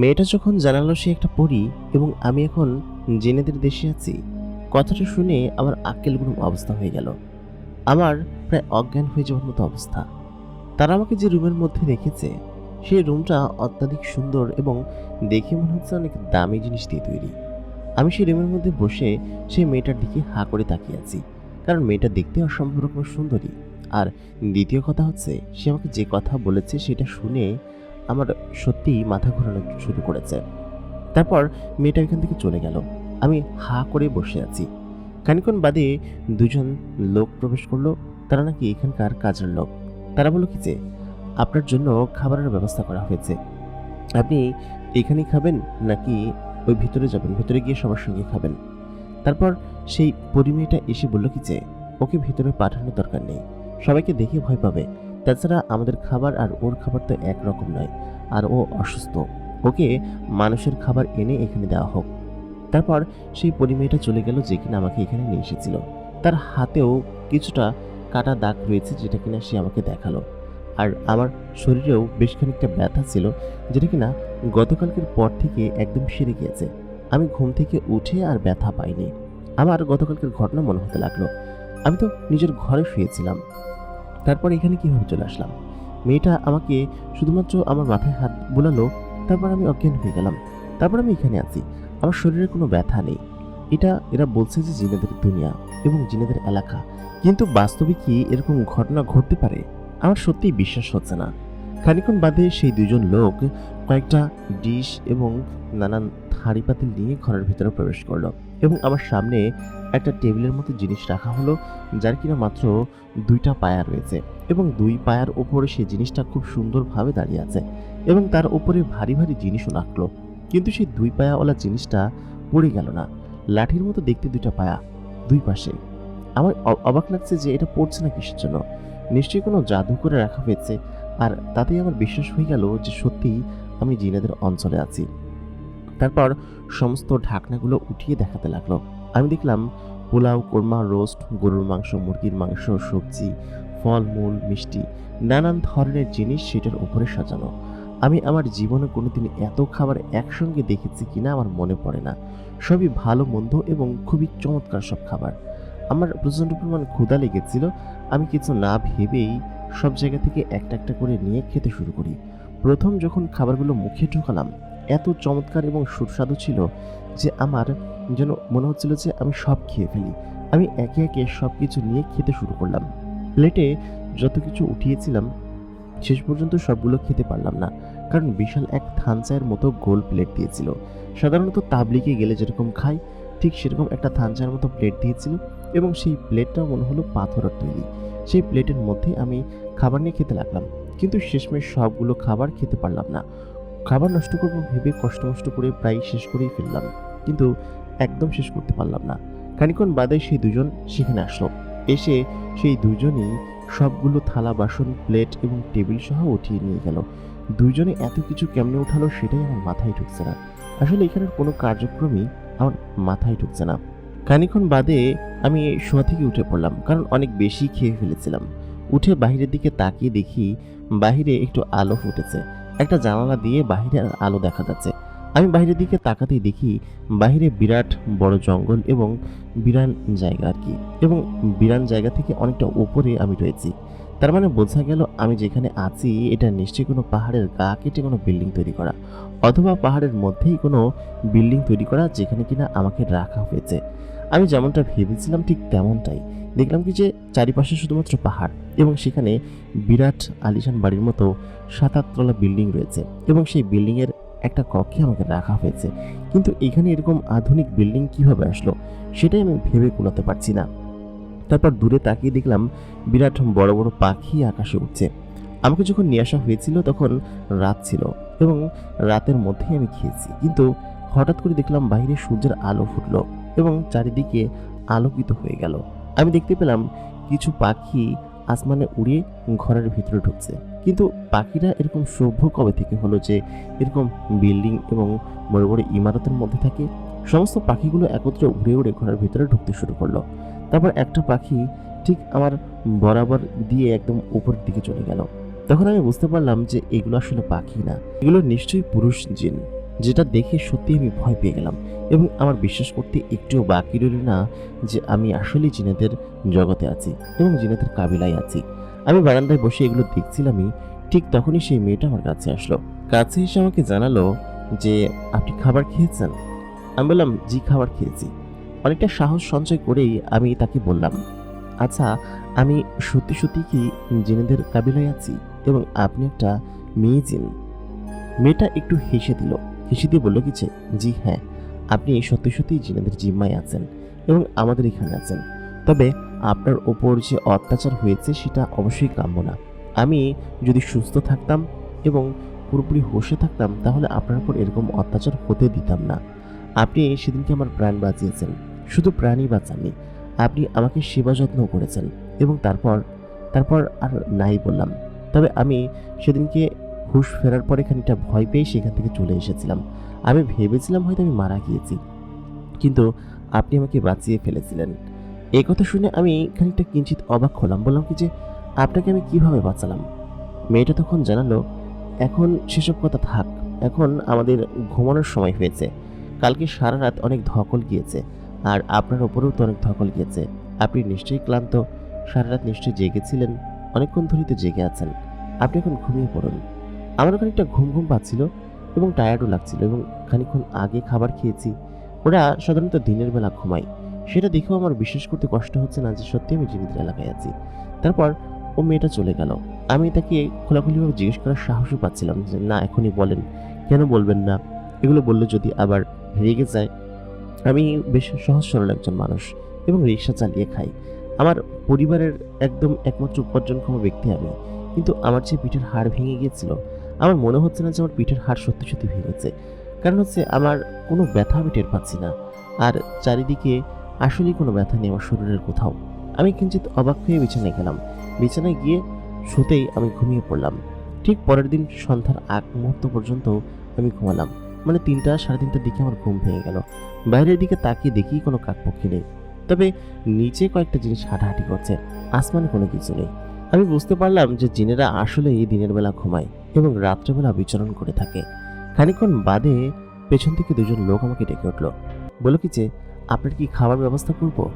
মেয়েটা যখন জানালো সে একটা পড়ি এবং আমি এখন জেনেদের দেশে আছি, কথাটা শুনে আমার আক্কেলগুলো অবস্থা হয়ে গেল। আমার প্রায় অজ্ঞান হয়ে যাওয়ার মতো অবস্থা। তারা আমাকে যে রুমের মধ্যে রেখেছে, সেই রুমটা অত্যাধিক সুন্দর এবং দেখে মনে হচ্ছে অনেক দামি জিনিস দিয়ে তৈরি। আমি সেই রুমের মধ্যে বসে সেই মেয়েটার দিকে হা করে তাকিয়ে আছি, কারণ মেয়েটা দেখতে অসম্ভব রকম সুন্দরী। আর দ্বিতীয় কথা হচ্ছে, সে আমাকে যে কথা বলেছে সেটা শুনে আমার সত্যিই মাথা ঘোরানো শুরু করেছে। তারপর মেয়েটা এখান থেকে চলে গেল। আমি হা করে বসে আছি। খানিক্ষণ বাদে দুজন লোক প্রবেশ করল। তারা নাকি এখানকার কাজের লোক। তারা বলল কি যে, আপনার জন্য খাবারের ব্যবস্থা করা হয়েছে। আপনি এখানেই খাবেন নাকি ওই ভিতরে যাবেন? ভিতরে গিয়ে সবার সঙ্গে খাবেন। তারপর সেই পরিমেয়টা এসে বলল কি যে, ওকে ভিতরে পাঠানোর দরকার নেই। সবাইকে দেখে ভয় পাবে। তাছাড়া আমাদের খাবার আর ওর খাবার তো একরকম নয়, আর ও অসুস্থ। ওকে মানুষের খাবার এনে এখানে দেওয়া হোক। তারপর সেই পরিমেয়টা চলে গেল যে কিনা আমাকে এখানে নিয়ে এসেছিল। তার হাতেও কিছুটা কাটা দাগ রয়েছে যেটা কিনা সে আমাকে দেখাল। আর আমার শরীরেও বেশ খানিকটা ব্যথা ছিল, যেটা কিনা গতকালকের পর থেকে একদম সেরে গিয়েছে। আমি ঘুম থেকে উঠে আর ব্যথা পাইনি। আমার গতকালকের ঘটনা মনে হতে লাগল। আমি তো নিজের ঘরে শুয়েছিলাম। তারপর এখানে কীভাবে চলে আসলাম? মেয়েটা আমাকে শুধুমাত্র আমার মাথায় হাত বোলালো, তারপর আমি অজ্ঞান হয়ে গেলাম। তারপর আমি এখানে আছি। আমার শরীরে কোনো ব্যথা নেই। এটা এরা বলছে যে জিনেদের দুনিয়া এবং জিনেদের এলাকা। কিন্তু বাস্তবে কি এরকম ঘটনা ঘটতে পারে? আমার সত্যিই বিশ্বাস হচ্ছে না। খানিক্ষণ বাদে সেই দুজন লোক কয়েকটা ডিশ এবং নানান হাঁড়ি পাতিল নিয়ে ঘরের ভিতরে প্রবেশ করল। এবং আমার সামনে একটা টেবিলের মতো জিনিস রাখা হলো, যার কিনা মাত্র দুইটা পায়া রয়েছে এবং দুই পায়ার ওপরে সেই জিনিসটা খুব সুন্দরভাবে দাঁড়িয়ে আছে এবং তার উপরে ভারী ভারী জিনিসও রাখল। কিন্তু সেই দুই পায়াওয়ালা জিনিসটা পড়ে গেল না। লাঠির মতো দেখতে দুইটা পায়া দুই পাশে। আমার অবাক লাগছে যে এটা পড়ছে না কিসের জন্য। নিশ্চয়ই কোনো জাদু করে রাখা হয়েছে। আর তাতেই আমার বিশ্বাস হয়ে গেল যে সত্যিই আমি জিনেদের অঞ্চলে আছি। তারপর সমস্ত ঢাকনাগুলো উঠিয়ে দেখাতে লাগল। আমি দেখলাম পোলাও, কোরমা, রোস্ট, গরুর মাংস, মুরগির মাংস, সবজি ফলমূল মিষ্টি, নানান ধরনের জিনিস সেটার উপরে সাজানো। আমি আমার জীবনে কোনোদিন এত খাবার একসঙ্গে দেখেছি কিনা আমার মনে পড়ে না। সবই ভালো, মন্দ এবং খুবই চমৎকার সব খাবার। আমার প্রচণ্ড পরিমাণ ক্ষুধা লেগেছিল। আমি কিছু না ভেবেই সব জায়গা থেকে একটা একটা করে নিয়ে খেতে শুরু করি। প্রথম যখন খাবারগুলো মুখে ঢোকালাম এত চমৎকার এবং সুস্বাদু ছিল যে আমার যেন মনে হচ্ছিল যে আমি সব খেয়ে ফেলি। আমি একে একে সব কিছু নিয়ে খেতে শুরু করলাম। প্লেটে যত কিছু উঠিয়েছিলাম, শেষ পর্যন্ত সবগুলো খেতে পারলাম না, কারণ বিশাল এক থানচায়ের মতো গোল প্লেট দিয়েছিল। সাধারণত তাবলিকে গেলে যেরকম খাই, ঠিক সেরকম একটা থানচায়ের মতো প্লেট দিয়েছিল এবং সেই প্লেটটাও মনে হলো পাথরের তৈরি। সেই প্লেটের মধ্যে আমি খাবার নিয়ে খেতে লাগলাম, কিন্তু শেষমেশ সবগুলো খাবার খেতে পারলাম না। খাবার নষ্ট করব ভেবে কষ্ট মষ্ট করে প্রায় শেষ করেই ফেললাম। কিন্তু একদম শেষ করতে পারলাম না। খানিক্ষণ বাদে সেই দুজন সেখানে আসলো। এসে সেই দুজনেই সবগুলো থালা, বাসন, প্লেট এবং টেবিল সহ উঠিয়ে নিয়ে গেল। দুজনে এত কিছু কেমনে উঠালো সেটাই আমার মাথায় ঢুকছে না। আসলে এখানের কোনো কার্যক্রমই আমার মাথায় ঢুকছে না। খানিক্ষণ বাদে আমি শোয়া থেকে উঠে পড়লাম, কারণ অনেক বেশি খেয়ে ফেলেছিলাম। উঠে বাইরের দিকে তাকিয়ে দেখি বাইরে একটু আলো ফুটেছে। একটা জানালা দিয়ে বাইরে আলো দেখা যাচ্ছে। আমি বাইরের দিকে তাকাতেই দেখি বাইরে বিরাট বড় জঙ্গল এবং বিরান জায়গা আর কি। এবং বিরান জায়গা থেকে অনেকটা উপরে আমি রয়েছি। তার মানে বোঝা গেল আমি যেখানে আছি, এটা নিশ্চয়ই কোনো পাহাড়ের গা কেটে কোনো বিল্ডিং তৈরি করা, অথবা পাহাড়ের মধ্যেই কোনো বিল্ডিং তৈরি করা যেখানে কিনা আমাকে রাখা হয়েছে। আমি যেমনটা ভেবেছিলাম ঠিক তেমনটাই। দেখলাম কি যে চারিপাশে শুধুমাত্র পাহাড় এবং সেখানে বিরাট আলিশান বাড়ির মতো সাত আটতলা বিল্ডিং রয়েছে এবং সেই বিল্ডিংয়ের একটা কক্ষে আমাকে রাখা হয়েছে। কিন্তু এখানে এরকম আধুনিক বিল্ডিং কীভাবে আসলো সেটাই আমি ভেবে কুলাতে পারছি না। তারপর দূরে তাকিয়ে দেখলাম বিরাট বড় বড় পাখি আকাশে উঠছে আমাকে যখন নিয়ে আসা হয়েছিল তখন রাত ছিল এবং রাতের মধ্যেই আমি খেয়েছি। কিন্তু হঠাৎ করে দেখলাম বাইরে সূর্যের আলো ফুটলো এবং চারিদিকে আলোকিত হয়ে গেল। আমি দেখতে পেলাম কিছু পাখি আসমানে উড়ে ঘরের ভিতরে ঢুকছে। কিন্তু পাখিরা এরকম সভ্য কবে থেকে হলো যে এরকম বিল্ডিং এবং বড় বড় ইমারতের মধ্যে থাকে? সমস্ত পাখিগুলো একত্রে উড়ে উড়ে ঘরের ভিতরে ঢুকতে শুরু করল। তারপর একটা পাখি ঠিক আমার বরাবর দিয়ে একদম উপরের দিকে চলে গেল। তখন আমি বুঝতে পারলাম যে এগুলো আসলে পাখি না। এগুলো নিশ্চয়ই পুরুষ জিন। যেটা দেখে সত্যি আমি ভয় পেয়ে গেলাম। এবং আমার বিশ্বাস করতে একটুও বাকি রইল না যে আমি আসলে জিনেদের জগতে আছি এবং জিনেদের কাবিলায় আছি। আমি বারান্দায় বসে এগুলো দেখছিলামই, ঠিক তখনই সেই মেয়েটা আমার কাছে আসলো। কাছে এসে আমাকে জানালো যে, আপনি খাবার খেয়েছেন? আমি বললাম, জি, খাবার খেয়েছি। অনেকটা সাহস সঞ্চয় করেই আমি তাকে বললাম আচ্ছা আমি সত্যি সত্যি কি জিনেদের কাবিলায় আছি এবং আপনি একটা মেয়ে জিন? মেয়েটা একটু হেসে দিল হেসে দিয়ে বলল কি জি হ্যাঁ আপনি সত্যি সত্যি জিনেদের জিম্মায় আছেন এবং আমাদের এখানে আছেন। তবে আপনার ওপর যে অত্যাচার হয়েছে সেটা অবশ্যই কাম্য না। আমি যদি সুস্থ থাকতাম এবং পুরোপুরি হোশে থাকতাম, তাহলে আপনার উপর এরকম অত্যাচার হতে দিতাম না। আপনি সেদিনকে আমার প্রাণ বাঁচিয়েছেন। শুধু প্রাণই বাঁচাননি, আপনি আমাকে সেবা যত্ন করেছেন এবং তারপর তারপর আর নাই বললাম। তবে আমি সেদিনকে হুশ ফেরার পরে খানিকটা ভয় পেয়ে সেখান থেকে চলে এসেছিলাম। আমি ভেবেছিলাম হয়তো আমি মারা গিয়েছি, কিন্তু আপনি আমাকে বাঁচিয়ে ফেলেছিলেন। এই কথা শুনে আমি খানিকটা কিঞ্চিত অবাক হলাম, বললাম কি যে, আপনাকে আমি কীভাবে বাঁচালাম? মেয়েটা তখন জানালো, এখন সেসব কথা থাক, এখন আমাদের ঘুমানোর সময় হয়েছে। কালকে সারা রাত অনেক ধকল গিয়েছে, আর আপনার ওপরেও তো অনেক ধকল গিয়েছে। আপনি নিশ্চয়ই ক্লান্ত, সারা রাত নিশ্চয়ই জেগেছিলেন, অনেকক্ষণ ধরেই তো জেগে আছেন। আপনি এখন ঘুমিয়ে পড়ুন। আমারও খানিকটা ঘুম ঘুম পাচ্ছিল এবং টায়ার্ডও লাগছিল এবং খানিক্ষণ আগে খাবার খেয়েছি। ওরা সাধারণত দিনের বেলা ঘুমায়। সেটা দেখেও আমার বিশ্বাস করতে কষ্ট হচ্ছে না যে সত্যি আমি জিনিদের এলাকায় আছি। তারপর ও মেয়েটা চলে গেল। আমি তাকে খোলাখুলিভাবে জিজ্ঞেস করার সাহসও পাচ্ছিলাম যে, না, এখনই বলেন। কেন বলবেন না? এগুলো বললে যদি আবার রেগে যায়? আমি বেশ সহজ সরল একজন মানুষ এবং রিক্সা চালিয়ে খাই। আমার পরিবারের একদম একমাত্র উপার্জনক্ষম ব্যক্তি আমি। কিন্তু আমার যে পিঠের হাড় ভেঙে গিয়েছিল আমার মনে হচ্ছে না যে আমার পিঠের হাড় সত্যি সত্যি ভেঙেছে। কারণ হচ্ছে আমার কোনো ব্যথা আমি টের পাচ্ছি না। আর চারিদিকে আসলেই কোনো ব্যথা নেই আমার শরীরের কোথাও। আমি কিঞ্চিত অবাক হয়ে বিছানায় গেলাম। বিছানায় গিয়ে শুতেই আমি ঘুমিয়ে পড়লাম। ঠিক পরের দিন সন্ধ্যার আগ মুহূর্ত পর্যন্ত আমি ঘুমালাম। মানে তিনটা সাড়ে তিনটার দিকে আমার ঘুম ভেঙে গেল। বাইরের দিকে তাকিয়ে দেখি কোনো কাকপক্ষী নেই। তবে নিচে কয়েকটা জিনিস হাঁটাহাঁটি করছে। আসমানে কোনো কিছু নেই। আমি বুঝতে পারলাম যে জিনেরা আসলে এই দিনের বেলা ঘুমায়। এবং রাত্রেবেলা বিচরণ করে থাকে। খানিকক্ষণ বাদে পেছন থেকে দুজন লোক আমাকে ডেকে উঠল। বলো কি যে, আপনার কি খাবার ব্যবস্থা করব?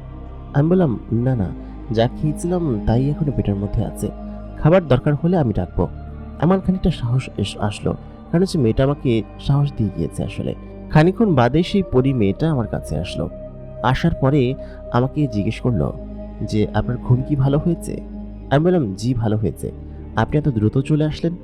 আমি বললাম, না না, যা খেয়েছিলাম তাই এখনও পেটের মধ্যে আছে। খাবার দরকার হলে আমি ডাকবো। আমার খানিকটা সাহস আসলো, কারণ হচ্ছে মেয়েটা আমাকে সাহস দিয়ে গিয়েছে আসলে। খানিকক্ষণ বাদে সেই পরি মেয়েটা আমার কাছে আসলো। আসার পরে আমাকে জিজ্ঞেস করল যে, আপনার ঘুম কি ভালো হয়েছে? আমি বললাম, জি, ভালো হয়েছে। আপনি এত দ্রুত চলে আসলেন?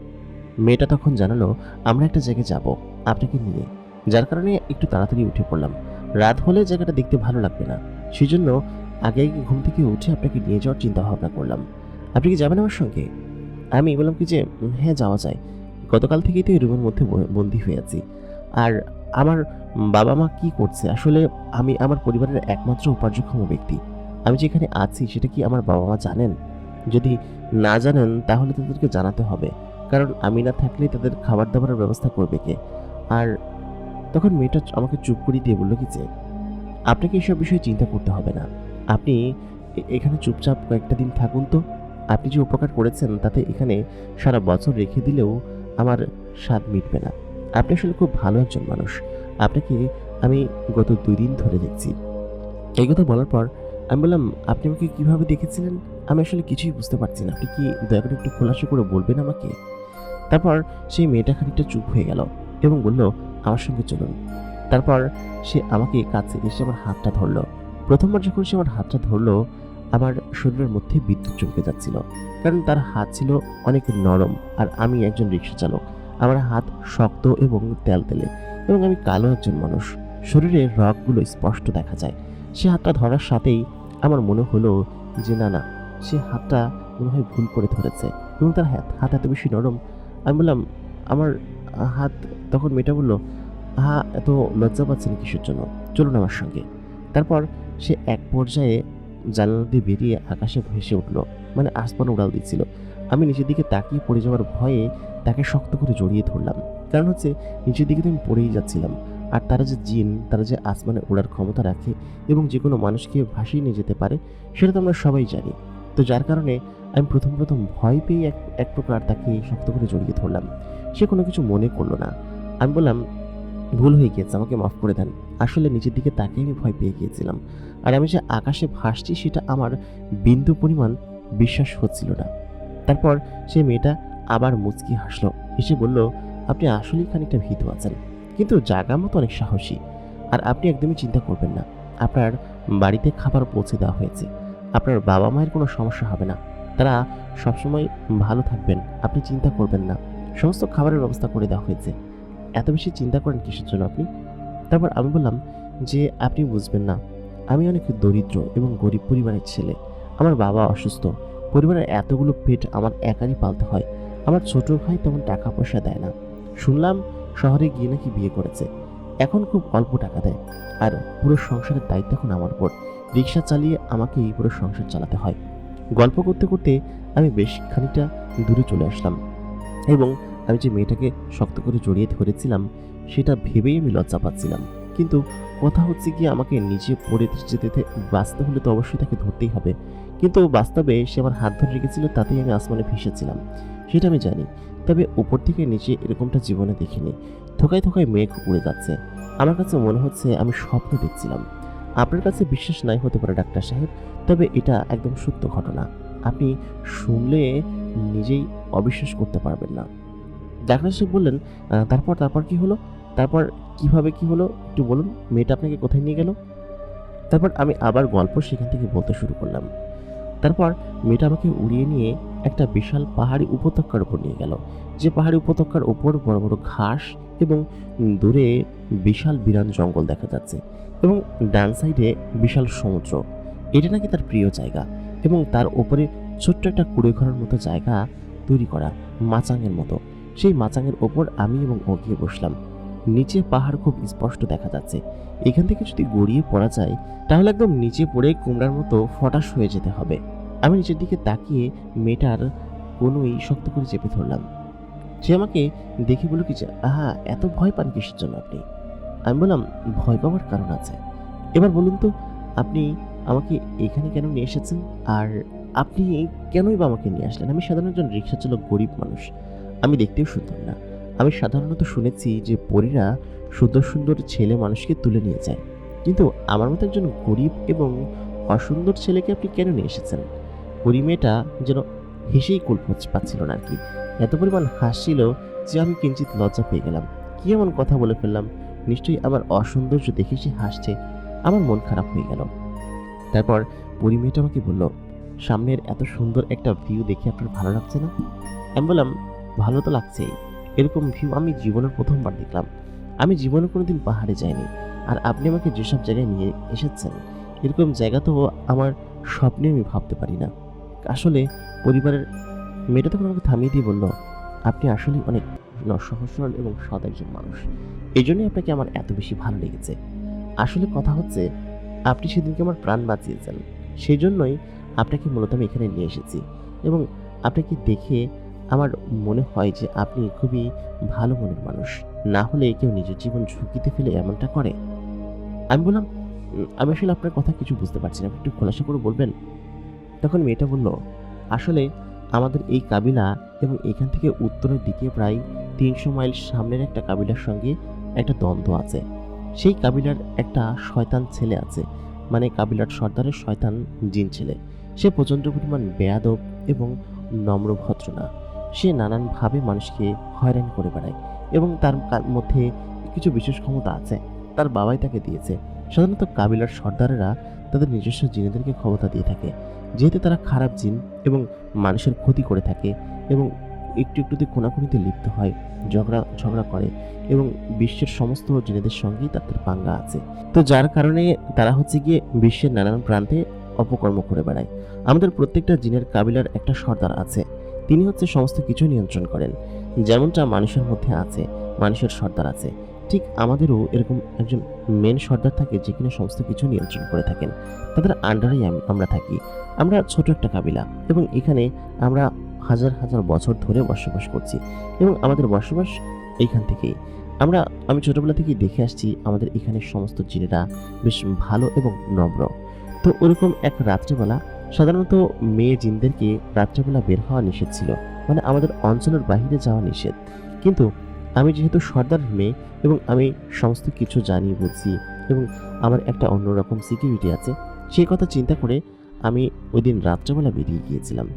মেয়েটা তখন জানালো, আমরা একটা জায়গায় যাব, আপনাকে নিয়ে। যার কারণে একটু তাড়াতাড়ি উঠে পড়লাম। রাত হলে জায়গাটা দেখতে ভালো লাগবে না। সেই জন্য আগে আগে ঘুম থেকে উঠে আপনাকে নিয়ে যাওয়ার চিন্তা ভাবনা করলাম। আপনি কি যাবেন আমার সঙ্গে? আমি বললাম কি যে হ্যাঁ যাওয়া যায়। গতকাল থেকেই তো এই রুমের মধ্যে বন্দি হয়ে আছি। আর আমার বাবা মা কি করছে? আসলে আমি আমার পরিবারের একমাত্র উপার্জনক্ষম ব্যক্তি। আমি যেখানে আছি, সেটা কি আমার বাবা মা জানেন? যদি না জানেন, তাহলে তাদেরকে জানাতে হবে। কারণ আমি না থাকলে তাদের খাবার দাবারের ব্যবস্থা করবে কে? আর তখন মেয়েটা আমাকে চুপ করিয়ে দিয়ে বলল কি যে, আপনাকে এসব বিষয়ে চিন্তা করতে হবে না। আপনি এখানে চুপচাপ কয়েকটা দিন থাকুন তো। আপনি যে উপকার করেছেন তাতে এখানে সারা বছর রেখে দিলেও আমার স্বাদ মিটবে না। আপনি আসলে খুব ভালো একজন মানুষ। আপনাকে আমি গত দুই দিন ধরে দেখছি। এই কথা বলার পর আমি বললাম, আপনি আমাকে কীভাবে দেখেছিলেন? আমি আসলে কিছুই বুঝতে পারছি না। আপনি কি দয়া করে একটু খোলাসা করে বলবেন আমাকে? তারপর সেই মেয়েটা খানিকটা চুপ হয়ে গেল এবং বলল, আমার সঙ্গে চলুন। তারপর সে আমাকে কাছে এসে আমার হাতটা ধরলো। প্রথমবার যখন সে আমার হাতটা ধরলো, আমার শরীরের মধ্যে বিদ্যুৎ চমকে যাচ্ছিল, কারণ তার হাত ছিল অনেক নরম আর আমি একজন রিক্সা চালক। আমার হাত শক্ত এবং তেল তেলে এবং আমি কালো একজন মানুষ। শরীরের রগগুলো স্পষ্ট দেখা যায়। সে হাতটা ধরার সাথেই আমার মনে হলো যে, না না, সে হাতটা মনে হয় ভুল করে ধরেছে এবং তার হাত হাত এত বেশি নরম আমি বললাম, আমার হাত তখন মেয়েটা বলল হা এত লজ্জা পাচ্ছেন কিসের জন্য? চলুন আমার সঙ্গে। তারপর সে এক পর্যায়ে জানালা দিয়ে বেরিয়ে আকাশে ভেসে উঠল মানে আসমান উড়াল দিচ্ছিল। আমি নিচের দিকে তাকিয়ে পড়ে যাওয়ার ভয়ে তাকে শক্ত করে জড়িয়ে ধরলাম। কারণ হচ্ছে, নিচের দিকে তো আমি পড়েই যাচ্ছিলাম। আর তারা যে জিন, তারা যে আসমানে ওড়ার ক্ষমতা রাখে এবং যে কোনো মানুষকে ভাসিয়ে নিয়ে যেতে পারে, সেটা তো আমরা সবাই জানি। তো যার কারণে আমি প্রথম প্রথম ভয় পেয়ে এক এক প্রকার তাকে শক্ত করে জড়িয়ে ধরলাম। সে কোনো কিছু মনে করল না। আমি বললাম, ভুল হয়ে গিয়েছে, আমাকে মাফ করে দেন। আসলে নিচের দিকে তাকে আমি ভয় পেয়ে গিয়েছিলাম। আর আমি যে আকাশে ভাসছি, সেটা আমার বিন্দু পরিমাণ বিশ্বাস হচ্ছিল না। তারপর সে মেয়েটা আবার মুচকি হাসলো। এসে বলল, আপনি আসলেই খানিকটা ভীতু আছেন, কিন্তু জায়গা মতো অনেক সাহসী। আর আপনি একদমই চিন্তা করবেন না। আপনার বাড়িতে খাবার পৌঁছে দেওয়া হয়েছে। আপনার বাবা মায়ের কোনো সমস্যা হবে না। তারা সবসময় ভালো থাকবেন, আপনি চিন্তা করবেন না। সমস্ত খাবারের ব্যবস্থা করে দেওয়া হয়েছে। এত বেশি চিন্তা করেন কিসের জন্য আপনি? তারপর আমি বললাম যে, আপনি বুঝবেন না। আমি অনেক দরিদ্র এবং গরিব পরিবারের ছেলে। আমার বাবা অসুস্থ। পরিবারের এতগুলো পেট আমার একারই পালতে হয়। আমার ছোট ভাই তেমন টাকা পয়সা দেয় না। শুনলাম শহরে গিয়ে নাকি বিয়ে করেছে। এখন খুব অল্প টাকা দেয়। আর পুরো সংসারের দায়িত্ব এখন আমার উপর। রিক্সা চালিয়ে আমাকে এই পুরো সংসার চালাতে হয়। গল্প করতে করতে আমি বেশ খানিকটা দূরে চলে আসলাম এবং আমি যে মেয়েটাকে শক্ত করে জড়িয়ে ধরেছিলাম, সেটা ভেবেই আমি লজ্জা পাচ্ছিলাম। কিন্তু কথা হচ্ছে কি, আমাকে নিচে পড়ে যেতে বাঁচতে হলে তো অবশ্যই তাকে ধরতেই হবে। কিন্তু বাস্তবে সে আমার হাত ধরে রেখেছিল, তাতেই আমি আসমানে ভেসেছিলাম। সেটা আমি জানি, তবে উপর থেকে নিচে এরকমটা জীবনে দেখিনি। থোকায় থোকায় মেঘ উড়ে যাচ্ছে। আমার কাছে মনে হচ্ছে আমি স্বপ্ন দেখছিলাম। আপনার কাছে বিশ্বাস নাই হতে পারে, ডাক্তার সাহেব, তবে এটা একদম সত্য ঘটনা। আপনি শুনলে নিজেই অবিশ্বাস করতে পারবেন না। ডাক্তার সাহেব বললেন তারপর তারপর কি হলো? তারপর কীভাবে কি হলো? একটু বলুন, মেয়েটা আপনাকে কোথায় নিয়ে গেল? তারপর আমি আবার গল্প সেখান থেকে বলতে শুরু করলাম। তারপর মেয়েটা আমাকে উড়িয়ে নিয়ে একটা বিশাল পাহাড়ি উপত্যকার উপর নিয়ে গেল। যে পাহাড়ি উপত্যকার উপর বড় বড় ঘাস এবং দূরে বিশাল বিরান জঙ্গল দেখা যাচ্ছে। এবং ডান সাইডে বিশাল সমুদ্র। এটা নাকি তার প্রিয় জায়গা এবং তার উপরে ছোট্ট একটা কুড়ে ঘরের মতো জায়গা তৈরি করা মাচাঙের মতো। সেই মাচাঙের ওপর আমি এবং ও গিয়ে বসলাম। নিচে পাহাড় খুব স্পষ্ট দেখা যাচ্ছে। এখান থেকে যদি গড়িয়ে পড়া যায়, তাহলে একদম নিচে পড়ে কুমড়ার মতো ফটাস হয়ে যেতে হবে। আমি নিচের দিকে তাকিয়ে মেয়েটার কোনোই শক্ত করে চেপে ধরলাম। সে আমাকে দেখে বলল কি যে, আহা, এত ভয় পান কিসের জন্য আপনি? আমি বললাম, ভয় পাওয়ার কারণ আছে। এবার বলুন তো, আপনি আমাকে এখানে কেন নিয়ে এসেছেন? আর আপনি কেনই বা আমাকে নিয়ে আসলেন? আমি সাধারণ একজন রিক্সা চালক গরিব মানুষ। আমি দেখতেও সুন্দর না। আমি সাধারণত শুনেছি যে পরীরা সুন্দর সুন্দর ছেলে মানুষকে তুলে নিয়ে যায়। কিন্তু আমার মতো একজন গরিব এবং অসুন্দর ছেলেকে আপনি কেন নিয়ে এসেছেন? পরি মেয়েটা যেন হেসেই কুল পাচ্ছিল না আর কি। এত পরিমাণ হাসছিল যে আমি কিঞ্চিত লজ্জা পেয়ে গেলাম। কি এমন কথা বলে ফেললাম? নিশ্চয়ই আমার অসৌন্দর্য দেখে সে হাসছে। আমার মন খারাপ হয়ে গেল। তারপর পরি মেয়েটা আমাকে বলল, সামনের এত সুন্দর একটা ভিউ দেখে আপনার ভালো লাগছে না? আমি বললাম, ভালো তো লাগছেই। এরকম ভিউ আমি জীবনের প্রথমবার দেখলাম। আমি জীবনে কোনোদিন পাহাড়ে যাইনি। আর আপনি আমাকে যেসব জায়গায় নিয়ে এসেছেন, এরকম জায়গা তো আমার স্বপ্নে আমি ভাবতে পারি না। আসলে পরিবারের মেয়েটা তখন আমাকে থামিয়ে দিয়ে বলল, আপনি আসলে অনেক ন- সহজ সরল এবং সৎ একজন মানুষ। এই জন্যই আপনাকে আমার এত বেশি ভালো লেগেছে। আসলে কথা হচ্ছে, আপনি সেদিনকে আমার প্রাণ বাঁচিয়েছেন। সেই জন্যই আপনাকে মূলত আমি এখানে নিয়ে এসেছি এবং আপনাকে দেখে আমার মনে হয় যে আপনি খুবই ভালো মনের মানুষ। না হলে কেউ নিজের জীবন ঝুঁকিতে ফেলে এমনটা করে? আমি বললাম আমি আসলে আপনার কথা কিছু বুঝতে পারছি না। আপনি একটু খোলাসা করে বলবেন? তখন মেয়েটা বলল, আসলে আমাদের এই কাবিলা এবং এখান থেকে উত্তরের দিকে প্রায় তিনশো মাইল সামনের একটা কাবিলার সঙ্গে একটা দ্বন্দ্ব আছে। সেই কাবিলার একটা শয়তান ছেলে আছে মানে কাবিলার সর্দারের শয়তান জিন ছেলে। সে প্রচণ্ড পরিমাণ বেয়াদব এবং নম্রভদ্র না সে নানানভাবে মানুষকে হয়রান করে বেড়ায় এবং তার মধ্যে কিছু বিশেষ ক্ষমতা আছে। তার বাবাই তাকে দিয়েছে। সাধারণত কাবিলার সর্দারেরা তাদের নিজস্ব জিনেদেরকে ক্ষমতা দিয়ে থাকে, যেহেতু তারা খারাপ জিন এবং মানুষের ক্ষতি করে থাকে এবং একটু একটুতে কোনাকুনিতে লিপ্ত হয়, ঝগড়া ঝগড়া করে এবং বিশ্বের সমস্ত জিনেদের সঙ্গেই তাদের পাঙ্গা আছে। তো যার কারণে তারা হচ্ছে গিয়ে বিশ্বের নানান প্রান্তে অপকর্ম করে বেড়ায়। আমাদের প্রত্যেকটা জিনের কাবিলার একটা সর্দার আছে। তিনি হচ্ছে সমস্ত কিছু নিয়ন্ত্রণ করেন। যেমনটা মানুষের মধ্যে আছে, মানুষের সর্দার আছে। ঠিক আমাদেরও এরকম একজন মেন সর্দার থাকে যে কিনা সমস্ত কিছু নিয়ন্ত্রণ করে থাকেন। তাদের আন্ডারেই আম- আমরা থাকি। আমরা ছোট একটা কাবিলা এবং এখানে আমরা হাজার হাজার বছর ধরে বসবাস করছি এবং আমাদের বসবাস এইখান থেকেই। আমরা, আমি ছোটোবেলা থেকেই দেখে আসছি আমাদের এখানে সমস্ত জিনেরা বেশ ভালো এবং নম্র। তো ওরকম এক রাত্রেবেলা সাধারণত মেয়ে জিনদেরকে রাত্রেবেলা বের হওয়া নিষেধ ছিল মানে আমাদের অঞ্চলের বাইরে যাওয়া নিষেধ। কিন্তু আমি যেহেতু সর্দার মেয়ে এবং আমি সমস্ত কিছু জানি বুঝি এবং আমার একটা অন্যরকম সিকিউরিটি আছে, সেই কথা চিন্তা করে আমি ওই দিন রাত্রেবেলা বেরিয়ে গিয়েছিলাম।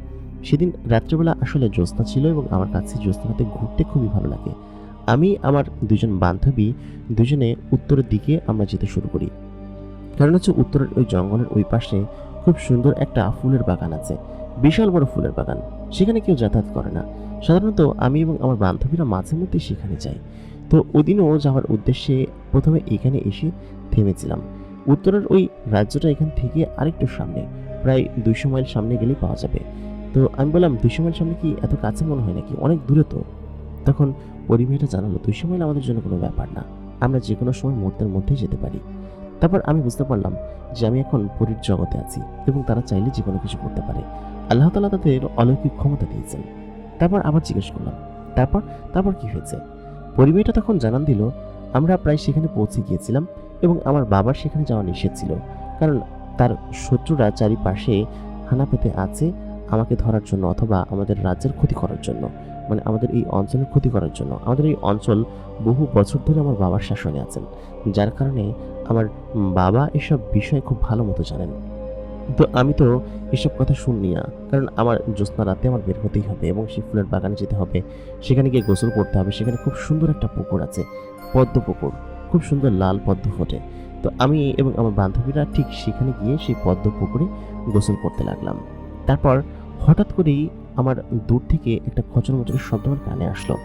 সেদিন রাত্রেবেলা আসলে জ্যোৎস্না ছিল এবং আমার কাছে জ্যোৎস্নাতে ঘুরতে খুবই ভালো লাগে। আমি, আমার দুজন বান্ধবী দুজনে উত্তরের দিকে আমরা যেতে শুরু করি। কারণ হচ্ছে উত্তরের ওই জঙ্গলের ওই পাশে খুব সুন্দর একটা ফুলের বাগান আছে। বিশাল বড় ফুলের বাগান। সেখানে কেউ যাতায়াত করে না। সাধারণত আমি এবং আমার বান্ধবীরা মাঝে মধ্যে সেখানে যাই। তো ওদিনও যাওয়ার উদ্দেশ্যে প্রথমে এখানে এসে থেমেছিলাম। উত্তরের ওই রাজ্যটা এখান থেকে আরেকটু সামনে, প্রায় দুইশো মাইল সামনে গেলেই পাওয়া যাবে। তো আমি বললাম দুইশো মাইল সামনে কি এত কাছে মনে হয় নাকি? অনেক দূরে তো। তখন পরিমেয়টা জানালো দুইশো মাইল আমাদের জন্য কোনো ব্যাপার না। আমরা যে কোনো সময় মুহূর্তের মধ্যেই যেতে পারি। তারপর আমি বুঝতে পারলাম যে আমি এখন পরীর জগতে আছি এবং তারা চাইলে যে কোনো কিছু করতে পারে। আল্লাহ তালা তাদের অলৌকিক ক্ষমতা দিয়েছেন। তারপর আবার জিজ্ঞেস করলাম, তারপর? তারপর কি হয়েছে? পরিমেয়টা তখন জানান দিল, আমরা প্রায় সেখানে পৌঁছে গিয়েছিলাম এবং আমার বাবার সেখানে যাওয়া নিষেধ ছিল। কারণ তার শত্রুরা চারিপাশে হানা পেতে আছে আমাকে ধরার জন্য অথবা আমাদের রাজ্যের ক্ষতি করার জন্য মানে আমাদের এই অঞ্চলের ক্ষতি করার জন্য। আমাদের এই অঞ্চল বহু বছর ধরে আমার বাবার শাসনে আছেন, যার কারণে আমার বাবা এসব বিষয় খুব ভালো মতো জানেন। তো আমি তো এসব কথা শুননি না, কারণ আমার জ্যোৎস্না রাতে আমার বের হতেই হবে এবং সেই ফুলের বাগানে যেতে হবে। সেখানে গিয়ে গোসল করতে হবে, সেখানে খুব সুন্দর একটা পুকুর আছে, পদ্ম পুকুর। খুব সুন্দর লাল পদ্ম ফোটে। তো আমি এবং আমার বান্ধবীরা ঠিক সেখানে গিয়ে সেই পদ্ম পুকুরে গোসল করতে লাগলাম। তারপর হঠাৎ করেই আমার দূর থেকে একটা খচর মচরের শব্দ আমার কানে আসলো।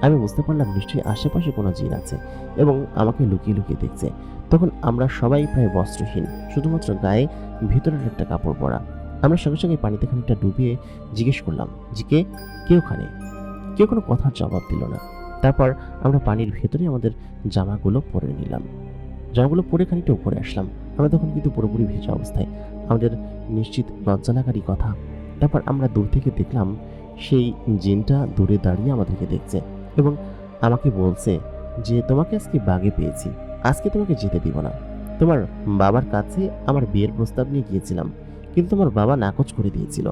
আমি বুঝতে পারলাম নিশ্চয়ই আশেপাশে কোনো জিন আছে এবং আমাকে লুকিয়ে লুকিয়ে দেখছে। তখন আমরা সবাই প্রায় বস্ত্রহীন, শুধুমাত্র গায়ে ভিতরের একটা কাপড় পরা। আমরা সঙ্গে সঙ্গে পানিতে খানিকটা ডুবিয়ে জিজ্ঞেস করলাম যে কে? ওখানে? কেউ কোনো কথার জবাব দিল না। তারপর আমরা পানির ভেতরে আমাদের জামাগুলো পরে নিলাম। জামাগুলো পরে খানিকটা উপরে আসলাম। আমরা তখন কিন্তু পুরোপুরি ভেজা অবস্থায়। আমাদের নিশ্চিত লজ্জা লাগারই কথা তারপর আমরা দূর থেকে দেখলাম সেই জিনটা দূরে দাঁড়িয়ে আমাদেরকে দেখছে এবং আমাকে বলছে যে, তোমাকে আজকে বাগে পেয়েছি। আজকে তোমাকে যেতে দিব না। তোমার বাবার কাছে আমার বিয়ের প্রস্তাব নিয়ে গিয়েছিলাম, কিন্তু তোমার বাবা নাকচ করে দিয়েছিল।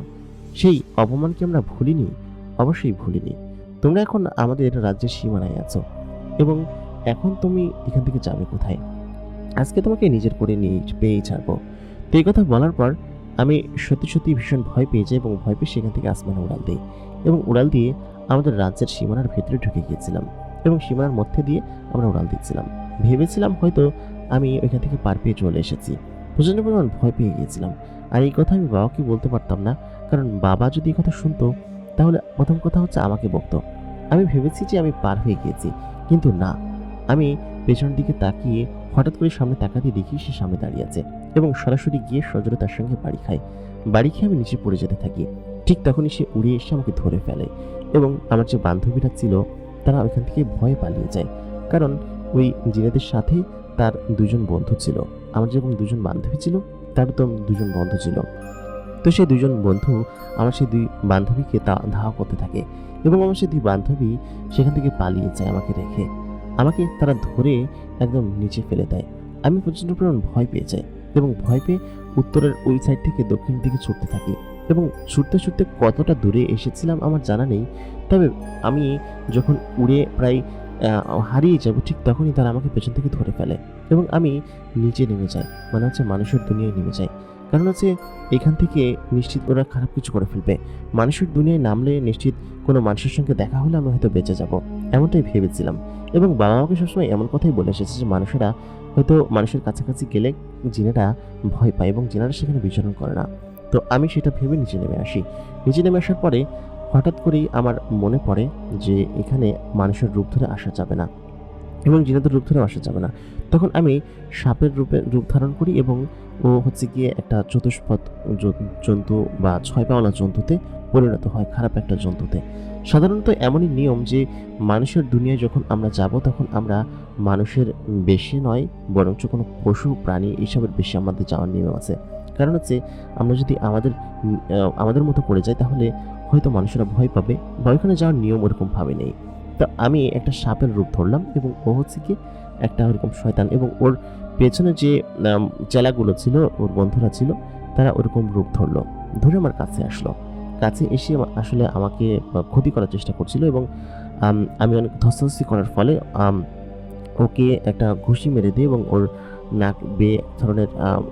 সেই অপমানকে আমরা ভুলিনি? অবশ্যই ভুলিনি। তোমরা এখন আমাদের রাজ্যের সীমানায় আছো এবং এখন তুমি এখান থেকে যাবে কোথায়? আজকে তোমাকে নিজের করে নিয়ে পেয়েই ছাড়বো। তো এই কথা বলার পর আমি সত্যি সত্যি ভীষণ ভয় পেয়ে যাই এবং ভয় পেয়ে সেখান থেকে আসমানে উড়াল দিই এবং উড়াল দিয়ে আমাদের রাজ্যের সীমানার ভেতরে ঢুকে গিয়েছিলাম এবং সীমানার মধ্যে দিয়ে আমরা উড়াল দিচ্ছিলাম। ভেবেছিলাম হয়তো আমি ওইখান থেকে পার পেয়ে চলে এসেছি। প্রচণ্ড পরিমাণ ভয় পেয়ে গিয়েছিলাম। আর এই কথা আমি বাবাকে বলতে পারতাম না, কারণ বাবা যদি এই কথা শুনতো, তাহলে প্রথম কথা হচ্ছে আমাকে বকতো। আমি ভেবেছি যে আমি পার হয়ে গিয়েছি, কিন্তু না। আমি পেছনের দিকে তাকিয়ে হঠাৎ করে সামনে তাকাতে দেখি সে সামনে দাঁড়িয়ে আছে। এবং সরাসরি গিয়ে সজরে তার সঙ্গে বাড়ি খায়। বাড়ি খেয়ে আমি নিচে পড়ে যেতে থাকি। ঠিক তখনই সে উড়ে এসে আমাকে ধরে ফেলে এবং আমার যে বান্ধবীরা ছিল, তারা ওইখান থেকে ভয়ে পালিয়ে যায়। কারণ ওই জিনেদের সাথে তার দুজন বন্ধু ছিল। আমার যেরকম দুজন বান্ধবী ছিল, তার তো দুজন বন্ধু ছিল। তো সেই দুজন বন্ধু আমার সেই দুই বান্ধবীকে তা ধাওয়া করতে থাকে এবং আমার সেই দুই বান্ধবী সেখান থেকে পালিয়ে যায় আমাকে রেখে। আমাকে তারা ধরে একদম নিচে ফেলে দেয়। আমি প্রচণ্ড পরিমাণ ভয় পেয়ে যাই। এবং ভয় পেয়ে উত্তরের ওই সাইড থেকে দক্ষিণ দিকে ছুটতে থাকি। এবং ছুটতে ছুটতে কতটা দূরে এসেছিলাম আমার জানা নেই। তবে আমি যখন উড়ে প্রায় হারিয়ে যাব, ঠিক তখনই তারা আমাকে পেছন থেকে ধরে ফেলে এবং আমি নিচে নেমে যাই। মানে হচ্ছে মানুষের দুনিয়ায় নেমে যাই। কারণ হচ্ছে এখান থেকে নিশ্চিত ওরা খারাপ কিছু করে ফেলবে। মানুষের দুনিয়ায় নামলে নিশ্চিত কোনো মানুষের সঙ্গে দেখা হলে আমি হয়তো বেঁচে যাব। এমনটাই ভেবেছিলাম। এবং বাবা আমাকে সবসময় এমন কথাই বলে এসেছে যে, মানুষেরা হয়তো মানুষের কাছাকাছি গেলে জিনেরা ভয় পায় এবং জিনেরা সেখানে বিচরণ করে না। তো আমি সেটা ভেবে নিচে নেমে আসি। নিচে নেমে আসার পরে হঠাৎ করেই আমার মনে পড়ে যে এখানে মানুষের রূপ ধরে আসা যাবে না এবং জিনাদের রূপ ধরে আসা যাবে না। তখন আমি সাপের রূপে রূপ ধারণ করি এবং ও হচ্ছে গিয়ে একটা চতুষ্পদ জন্তু বা ছয় পাওয়ালা জন্তুতে পরিণত হয়, খারাপ একটা জন্তুতে। সাধারণত এমনই নিয়ম যে মানুষের দুনিয়ায় যখন আমরা যাব তখন আমরা মানুষের বেশি নয় বরঞ্চ কোনো পশু প্রাণী এইসবের বেশি আমাদের যাওয়ার নিয়ম আছে। কারণ হচ্ছে আমরা যদি আমাদের আমাদের মতো করে যাই তাহলে হয়তো মানুষেরা ভয় পাবে বা ওইখানে যাওয়ার নিয়ম ওরকমভাবে নেই। তো আমি একটা সাপের রূপ ধরলাম এবং ও হচ্ছে কি একটা ওরকম শয়তান এবং ওর পেছনে যে আম, চেলাগুলো ছিল ওর বন্ধুরা ছিল তারা ওরকম রূপ ধরলো। ধরে আমার কাছে আসলো। কাছে এসে আসলে আমাকে ক্ষতি করার চেষ্টা করছিল এবং আমি অনেক ধস্তাধস্তি করার ফলে ওকে একটা ঘুষি মেরে দিই এবং ওর নাক এক ধরনের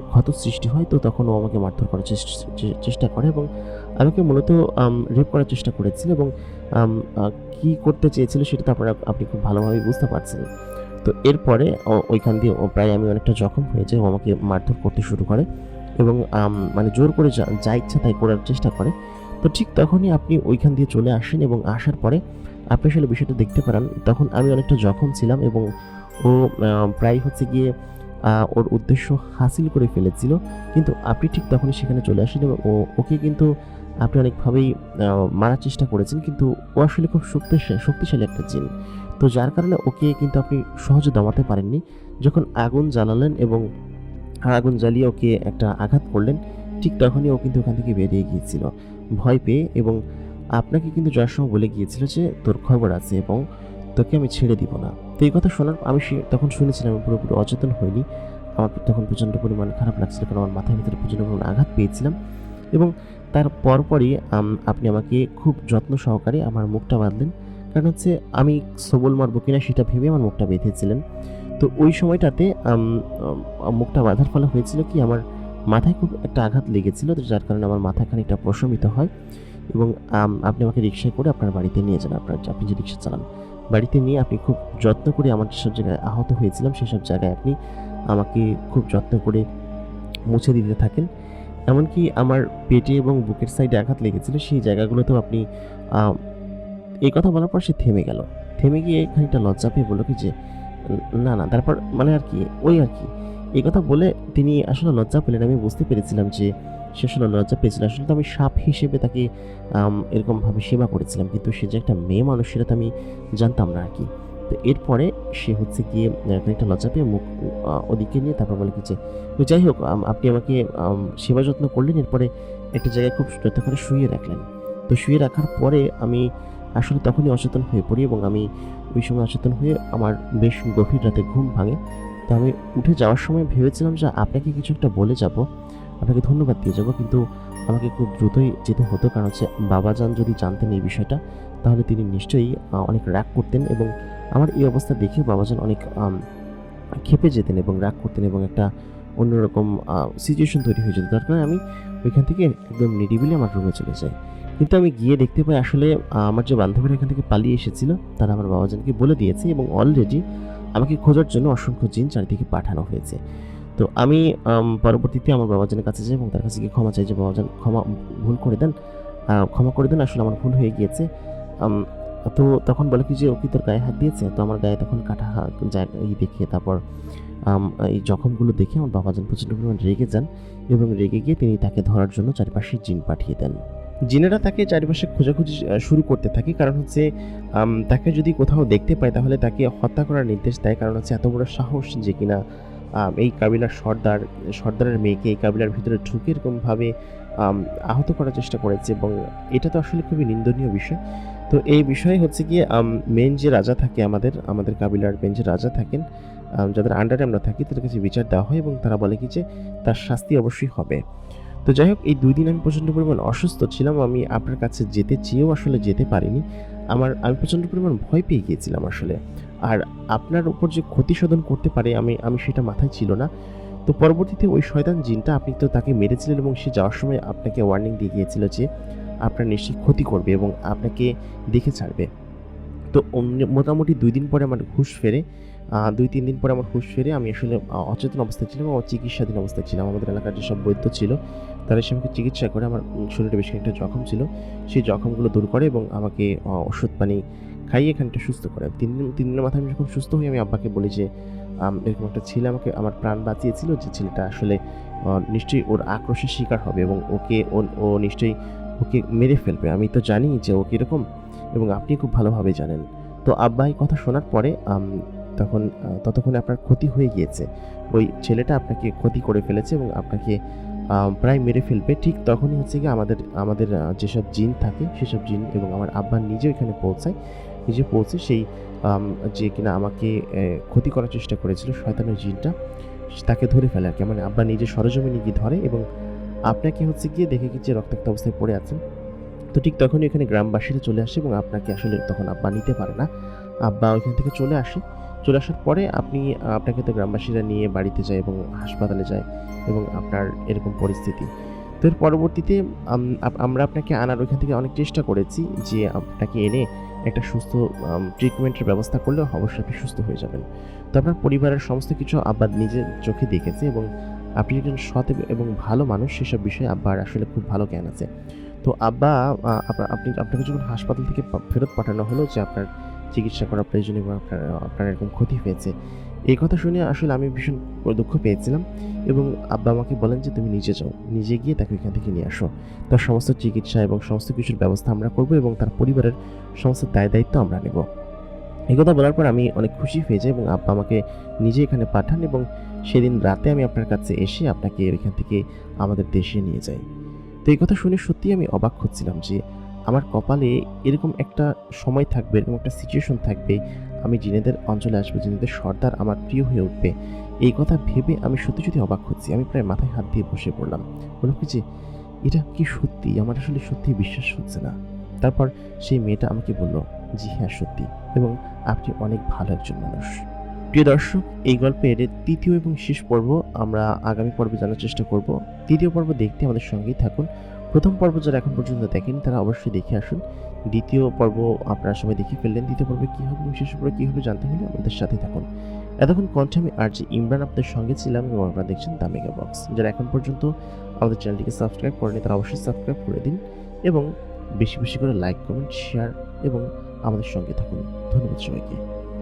ক্ষত সৃষ্টি হয়, তো তখন ও আমাকে মারধর করার চেষ্টা- করে এবং আমাকে মূলত রেপ করার চেষ্টা করেছিল এবং কি করতে চেয়েছিল সেটা তো আপনারা, আপনি খুব ভালোভাবে বুঝতে পারছেন। তো এরপরে ওইখান দিয়ে প্রায় আমি অনেকটা জখম হয়ে যাই, ও আমাকে মারধর করতে শুরু করে এবং মানে জোর করে যা ইচ্ছা তাই করার চেষ্টা করে। তো ঠিক তখনই আপনি ওইখান দিয়ে চলে আসেন এবং আসার পরে আপনি আসলে বিষয়টা দেখতে পারেন, তখন আমি অনেকটা জখম ছিলাম এবং ও প্রায় হচ্ছে গিয়ে ওর উদ্দেশ্য হাসিল করে ফেলেছিল। কিন্তু আপনি ঠিক তখনই সেখানে চলে আসেন এবং ওকে কিন্তু আপনি অনেকভাবেই মারার চেষ্টা করেছেন। কিন্তু ও আসলে খুব শক্তিশালী শক্তিশালী একটা জিন। তো যার কারণে ওকে কিন্তু আপনি সহজে দমাতে পারেননি। যখন আগুন জ্বালালেন এবং আগুন জ্বালিয়ে ওকে একটা আঘাত করলেন, ঠিক তখনই ও কিন্তু ওখান থেকে বেরিয়ে গিয়েছিল। ভয় পেয়ে এবং আপনাকে কিন্তু যার সময় বলে গিয়েছিল যে, তোর খবর আছে এবং তোকে আমি ছেড়ে দিব না। তো এই কথা শোনার আমি তখন শুনেছিলাম, আমি পুরোপুরি অচেতন হইনি। আমার তখন প্রচণ্ড পরিমাণ খারাপ লাগছিল, কারণ আমার মাথার ভিতরে প্রচণ্ড পরিমাণ আঘাত পেয়েছিলাম। এবং তার পরপরই আপনি আমাকে খুব যত্ন সহকারে আমার মুখটা বাঁধলেন। কারণ হচ্ছে, আমি সবল মারবো কিনা সেটা ভেবে আমার মুখটা বেঁধেছিলেন। তো ওই সময়টাতে মুখটা বাঁধার ফলে হয়েছিল কি, আমার মাথায় খুব একটা আঘাত লেগেছিল, যার কারণে আমার মাথা খানিকটা প্রশমিত হয়। এবং আপনি আমাকে রিক্সায় করে আপনার বাড়িতে নিয়ে যান, আপনার, আপনি যে রিক্সা চালান। বাড়িতে নিয়ে আপনি খুব যত্ন করে আমার যেসব জায়গায় আহত হয়েছিলাম, সেসব জায়গায় আপনি আমাকে খুব যত্ন করে মুছে দিতে থাকেন। এমনকি আমার পেটে এবং বুকের সাইডে আঘাত লেগেছিল, সেই জায়গাগুলোতেও আপনি এই কথা বলার পর সে থেমে গেল। থেমে গিয়ে খানিকটা লজ্জা পেয়ে বলল কি যে, না না, তারপর মানে আর কি, ওই আর কি। এই কথা বলে তিনি আসলে লজ্জা পেলেন। আমি বুঝতে পেরেছিলাম যে সে আসলে লজ্জা পেয়েছিল। আসলে তো আমি সাপ হিসেবে তাকে এরকমভাবে সেবা করেছিলাম। কিন্তু সে যে একটা মেয়ে মানুষ, সেটা তো আমি জানতাম না আর কি। তো এরপরে সে হচ্ছে গিয়ে খানিকটা লজ্জা পেয়ে মুখ ওদিকে নিয়ে তারপর বলে কি যে, তো যাই হোক আপনি আমাকে সেবা যত্ন করলেন। এরপরে একটা জায়গায় খুব যত্ন করে শুয়ে রাখলেন। তো শুয়ে রাখার পরে আমি আসলে তখনই অচেতন হয়ে পড়ি এবং আমি ওই সময় অচেতন হয়ে আমার বেশ গভীর রাতে ঘুম ভাঙে। তো আমি উঠে যাওয়ার সময় ভেবেছিলাম যে আপনাকে কিছু একটা বলে যাব। আপনাকে ধন্যবাদ দিয়ে যাব, কিন্তু আমাকে খুব দ্রুতই যেতে হতো, কারণ হচ্ছে বাবাজান যদি জানতেন এই বিষয়টা, তাহলে তিনি নিশ্চয়ই অনেক রাগ করতেন এবং আমার এই অবস্থা দেখে বাবাজান অনেক ক্ষেপে যেতেন এবং রাগ করতেন এবং একটা অন্যরকম সিচুয়েশন তৈরি হয়ে যেত। তার কারণে আমি ওইখান থেকে একদম নিরিবিলি আমার রুমে চলে যাই। কিন্তু আমি গিয়ে দেখতে পাই আসলে আমার যে বান্ধবীরা এখান থেকে পালিয়ে এসেছিল, তারা আমার বাবাজানকে বলে দিয়েছে এবং অলরেডি আমাকে খোঁজার জন্য অসংখ্য জিন চারিদিকে পাঠানো হয়েছে। তো আমি পরবর্তীতে আমার বাবাজানের কাছে যাই এবং তার কাছে গিয়ে ক্ষমা চাই যে বাবাজান ক্ষমা, ভুল করে দেন। ক্ষমা করে দেন, আসলে আমার ভুল হয়ে গিয়েছে। তো তখন বলে কি যে, ও কি তোর গায়ে হাত দিয়েছে? তো আমার গায়ে তখন কাটা হাত জায়গা ই দেখে তারপর এই জখমগুলো দেখে আমার বাবাজান প্রচণ্ড পরিমাণ রেগে যান এবং রেগে গিয়ে তিনি তাকে ধরার জন্য চারিপাশে জিন পাঠিয়ে দেন। জিনেরা তাকে চারিপাশে খোঁজাখুঁজি শুরু করতে থাকে। কারণ হচ্ছে তাকে যদি কোথাও দেখতে পায় তাহলে তাকে হত্যা করার নির্দেশ দেয়। কারণ হচ্ছে, এত বড় সাহস যে কিনা এই কাবিলার সর্দার, সর্দারের মেয়েকে এই কাবিলার ভিতরে ঢুকে এরকমভাবে আহত করার চেষ্টা করেছে এবং এটা তো আসলে খুবই নিন্দনীয় বিষয়। তো এই বিষয়ে হচ্ছে গিয়ে মেন যে রাজা থাকে আমাদের আমাদের কাবিলার মেন যে রাজা থাকেন যাদের আন্ডারে আমরা থাকি, তাদের কাছে বিচার দেওয়া হয় এবং তারা বলে কি যে, তার শাস্তি অবশ্যই হবে। তো যাই হোক, এই দুই দিন আমি প্রচণ্ড পরিমাণ অসুস্থ ছিলাম, আমি আপনার কাছে যেতে চেয়েও আসলে যেতে পারিনি। আমার, আমি প্রচণ্ড পরিমাণ ভয় পেয়ে গিয়েছিলাম আসলে। আর আপনার উপর যে ক্ষতি সাধন করতে পারে, আমি আমি সেটা মাথায় ছিল না। তো পরবর্তীতে ওই শয়তান জিনটা, আপনি তো তাকে মেরেছিলেন এবং সে যাওয়ার সময় আপনাকে ওয়ার্নিং দিয়ে গিয়েছিল যে আপনার নিশ্চয়ই ক্ষতি করবে এবং আপনাকে দেখে ছাড়বে। তো মোটামুটি দুই দিন পরে আমার ঘুষ ফেরে দুই, তিন দিন পরে আমার হুঁশ ফেরে আমি আসলে অচেতন অবস্থায় ছিলাম এবং চিকিৎসাধীন অবস্থায় ছিলাম। আমাদের এলাকার যেসব বৈদ্য ছিল, তারা এসে আমাকে চিকিৎসা করে, আমার শরীরে বেশ একটা জখম ছিল। সেই জখমগুলো দূর করে এবং আমাকে ওষুধ পানি খাইয়ে খানিকটা সুস্থ করে। তিন দিন, তিন দিনের মাথায় আমি যখন সুস্থ হই, আমি আব্বাকে বলি যে এরকম একটা ছেলে আমাকে, আমার প্রাণ বাঁচিয়েছিল যে ছেলেটা আসলে নিশ্চয়ই ওর আক্রোশের শিকার হবে এবং ওকে, ও- ও নিশ্চয়ই ওকে মেরে ফেলবে। আমি তো জানি যে ও কীরকম এবং আপনি খুব ভালোভাবে জানেন। তো আব্বা এই কথা শোনার পরে তখন ততক্ষণে আপনার ক্ষতি হয়ে গিয়েছে। ওই ছেলেটা আপনাকে ক্ষতি করে ফেলেছে এবং আপনাকে প্রায় মেরে ফেলবে। ঠিক তখনই হচ্ছে কি আমাদের আমাদের যেসব জিন থাকে, সেসব জিন এবং আমার আব্বা নিজেও এখানে পৌঁছায়। নিজে পৌঁছে সেই যে কিনা আমাকে ক্ষতি করার চেষ্টা করেছিল শয়তানের জিনটা, তাকে ধরে ফেলে আর কি। মানে আব্বা নিজে সরজমিনে গিয়ে ধরে এবং আপনাকে হচ্ছে গিয়ে দেখে যে রক্তাক্ত অবস্থায় পড়ে আছেন। তো তো ঠিক তখনই এখানে গ্রামবাসীরা চলে আসে এবং আপনাকে আসলে তখন আব্বা নিতে পারে না। আব্বা ওইখান থেকে চলে আসে। চলে আসার পরে আপনি, আপনাকে তো গ্রামবাসীরা নিয়ে বাড়িতে যায় এবং হাসপাতালে যায় এবং আপনার এরকম পরিস্থিতি। তো এর পরবর্তীতে আমরা আপনাকে আনার ওইখান থেকে অনেক চেষ্টা করেছি যে আপনাকে এনে একটা সুস্থ ট্রিটমেন্টের ব্যবস্থা করলে অবশ্যই আপনি সুস্থ হয়ে যাবেন। তো আপনার পরিবারের সমস্ত কিছু আব্বা নিজের চোখে দেখেছে এবং আপনি একজন সৎ এবং ভালো মানুষ, সেসব বিষয়ে আব্বার আসলে খুব ভালো জ্ঞান আছে। তো আব্বা আপনি, আপনাকে যখন হাসপাতাল থেকে ফেরত পাঠানো হলো যে আপনার চিকিৎসা করা প্রয়োজন এবং আপনার আপনার এরকম ক্ষতি হয়েছে এই কথা শুনে আসলে আমি ভীষণ দুঃখ পেয়েছিলাম এবং আব্বা আমাকে বলেন যে তুমি নিজে যাও, নিজে গিয়ে তাকে এখান থেকে নিয়ে আসো। তার সমস্ত চিকিৎসা এবং সমস্ত কিছুর ব্যবস্থা আমরা করব এবং তার পরিবারের সমস্ত দায় দায়িত্ব আমরা নেব। এই কথা বলার পর আমি অনেক খুশি হয়ে যাই এবং আব্বা আমাকে নিজে এখানে পাঠান এবং সেদিন রাতে আমি আপনার কাছে এসে আপনাকে এখান থেকে আমাদের দেশে নিয়ে যাই। তো এই কথা শুনে সত্যিই আমি অবাক হচ্ছিলাম যে আমার কপালে এরকম একটা সময় থাকবে, এরকম একটা সিচুয়েশন থাকবে আমি জিনেদের অঞ্চলে আসব, জিনেদের সর্দার আমার প্রিয় হয়ে উঠবে। এই কথা ভেবে আমি সত্যি সত্যি অবাক হচ্ছি। আমি প্রায় মাথায় হাত দিয়ে বসে পড়লাম। বললাম কি যে, এটা কি সত্যি? আমার আসলে সত্যি বিশ্বাস হচ্ছে না। তারপর সেই মেয়েটা আমাকে বলল, জি হ্যাঁ সত্যি। এবং আপনি অনেক ভালো একজন মানুষ। প্রিয় দর্শক, এই গল্পের তৃতীয় এবং শেষ পর্ব আমরা আগামী পর্বে জানার চেষ্টা করব। তৃতীয় পর্ব দেখতে আমাদের সঙ্গেই থাকুন। প্রথম পর্ব যারা এখন পর্যন্ত দেখেন তারা অবশ্যই দেখে আসুন। দ্বিতীয় পর্ব আপনারা সবাই দেখে ফেললেন। দ্বিতীয় পর্বে কী হবে বিশেষ শেষ পর্বে কী হবে জানতে হলে আমাদের সাথে থাকুন। এতক্ষণ কণ্ঠে আমি আর যে ইমরান আপনাদের সঙ্গে ছিলাম এবং আপনারা দেখছেন দামেগা বক্স। যারা এখন পর্যন্ত আমাদের চ্যানেলটিকে সাবস্ক্রাইব করেনি তারা অবশ্যই সাবস্ক্রাইব করে দিন এবং বেশি বেশি করে লাইক, কমেন্ট শেয়ার এবং আমাদের সঙ্গে থাকুন। ধন্যবাদ সবাইকে।